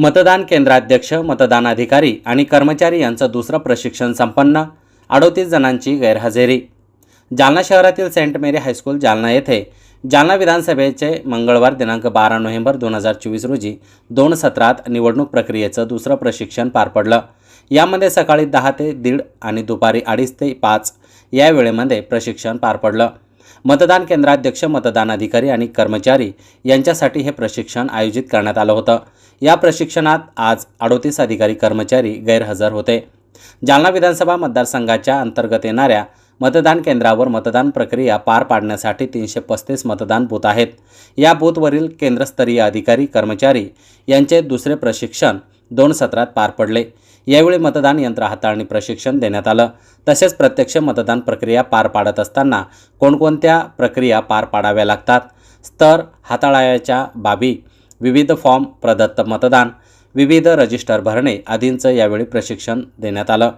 मतदान केंद्राध्यक्ष मतदानाधिकारी आणि कर्मचारी यांचं दुसरं प्रशिक्षण संपन्न अडोतीस जणांची गैरहजेरी. जालना शहरातील सेंट मेरी हायस्कूल जालना येथे जालना विधानसभेचे मंगळवार दिनांक बारा नोव्हेंबर दोन हजार चोवीस रोजी दोन सत्रात निवडणूक प्रक्रियेचं दुसरं प्रशिक्षण पार पडलं. यामध्ये सकाळी दहा ते दीड आणि दुपारी अडीच ते पाच या वेळेमध्ये प्रशिक्षण पार पडलं. मतदान केंद्राध्यक्ष मतदानाधिकारी आणि कर्मचारी यांच्यासाठी हे प्रशिक्षण आयोजित करण्यात आलं होतं. या प्रशिक्षणात आज अडोतीस अधिकारी कर्मचारी गैरहजर होते. जालना विधानसभा मतदारसंघाच्या अंतर्गत येणाऱ्या मतदान केंद्रावर मतदान प्रक्रिया पार पाडण्यासाठी तीनशे पस्तीस मतदान बूथ आहेत. या बूथवरील केंद्रस्तरीय अधिकारी कर्मचारी यांचे दुसरे प्रशिक्षण दोन सत्रात पार पडले. यावेळी मतदान यंत्र हाताळणी प्रशिक्षण देण्यात आलं. तसेच प्रत्यक्ष मतदान प्रक्रिया पार पाडत असताना कोणकोणत्या प्रक्रिया पार पाडाव्या लागतात? स्तर हाताळायच्या बाबी विविध फॉर्म प्रदत्त मतदान विविध रजिस्टर भरणे आदींचं यावेळी प्रशिक्षण देण्यात आलं.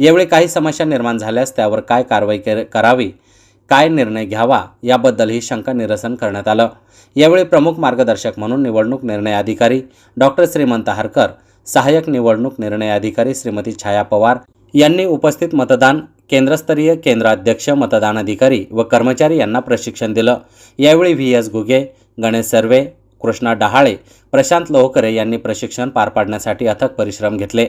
यावेळी काही समस्या निर्माण झाल्यास त्यावर काय कारवाई करावी काय निर्णय घ्यावा याबद्दलही शंका निरसन करण्यात आलं. यावेळी प्रमुख मार्गदर्शक म्हणून निवडणूक निर्णय अधिकारी डॉक्टर श्रीमंत हरकर सहाय्यक निवडणूक निर्णय अधिकारी श्रीमती छाया पवार यांनी उपस्थित मतदान केंद्रस्तरीय केंद्राध्यक्ष मतदान अधिकारी व कर्मचारी यांना प्रशिक्षण दिलं. यावेळी व्ही. एस. घुगे गणेश सर्वे कृष्णा डहाळे प्रशांत लोहकरे यांनी प्रशिक्षण पार पाडण्यासाठी अथक परिश्रम घेतले.